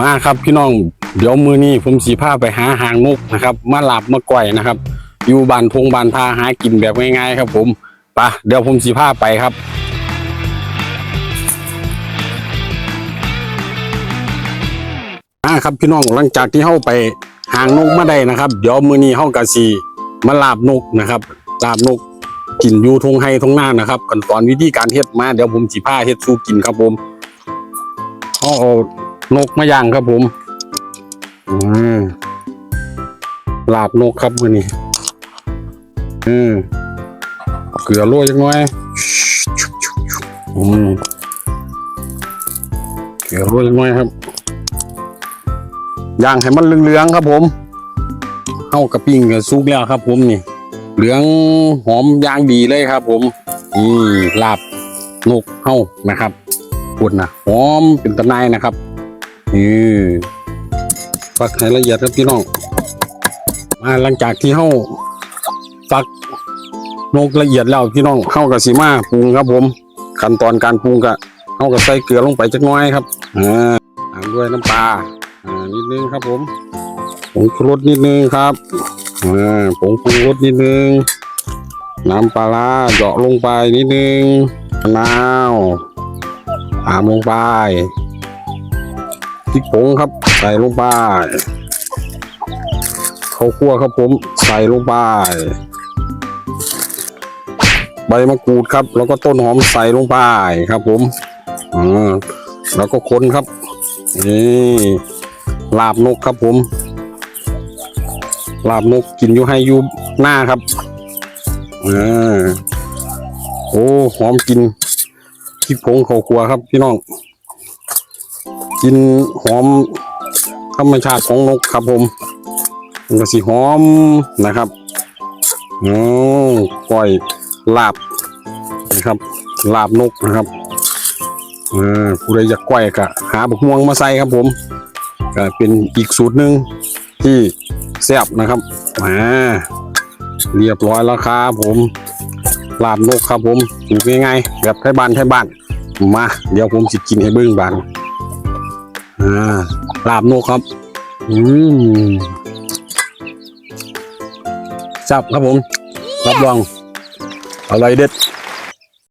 มาครับพี่น้องเดี๋ยวมือนี้ผมสีผ้าไปหาหางนกนะครับ มาหลับมาก่อยนะครับ อยู่บ้านทงบ้านพาหากินแบบง่ายๆครับ ผมปะเดี๋ยวผมสีผ้าไปครับอ่าครับพี่น้องหลังจากที่เข้าไปหางนกมาได้นะครับ เดี๋ยวมือนี้เข้ากะสีมาลาบนกนะครับลาบนกกินอยู่ทงไฮทงหน้านะครับขั้นตอนวิธีการเฮ็ดมาเดี๋ยวผมสีผ้าเฮ็ดสู้กินครับผมเขาเอา นกมาย่างครับผมอืมลาบนกครับมือนี้อืมเกลือโรยจังหน่อยอืมเกลือโรยจังหน่อยครับย่างให้มันเหลืองๆครับผมเข้ากระปิ้งกับซุกแล้วครับ ผมนี่ เหลืองหอมย่างดีเลยครับ ผมนี่ลาบนกเข้านะครับพูดนะหอมเป็นตะไนนะครับ นี่ฟักให้ละเอียดครับพี่น้องมาหลังจากที่เฮาฟักนกละเอียดแล้วพี่น้องเฮากับสีมาปรุงครับ ผมขั้นตอนการปรุงก็เฮากับใส่เกลือลงไปจักน้อยครับอ่าตามด้วยน้ำปลาอ่านิดนึงครับ ผมผงชูรสนิดนึงครับอ่าผงปรุงรสนิดนึงน้ำปลาร้าเหาะลงไปนิดนึงมะนาวตามลงไป พริกผงครับ ใส่ลงไปข้าวคั่วครับผมใส่ลงไปใบมะกรูดครับ แล้วก็ต้นหอมใส่ลงไปครับ ผมอ่าแล้วก็คนครับนี่ลาบนกครับผม ลาบนกกินอยู่ให้อยู่หน้าครับอ่าโอ้หอมกินพริกผงข้าวคั่วครับพี่น้อง กินหอมธรรมชาติของนกครับผมมันก็สีหอมนะครับอ๋อก้อยลาบนะครับ ลาบนกนะครับเออผู้ใดอยากก้อยก็หาบักม่วงมาใส่ครับผมก็เป็นอีกสูตรหนึ่งที่แซ่บนะครับอ่าเรียบร้อยแล้วครับผมลาบนกครับผมสูตรง่ายๆแบบไทยบ้านไทยบ้านมา เดี๋ยวผมสิกินให้เบิ้งบาน อ่าลาบนกครับ อืมจับครับผม รับรองอร่อยเด็ด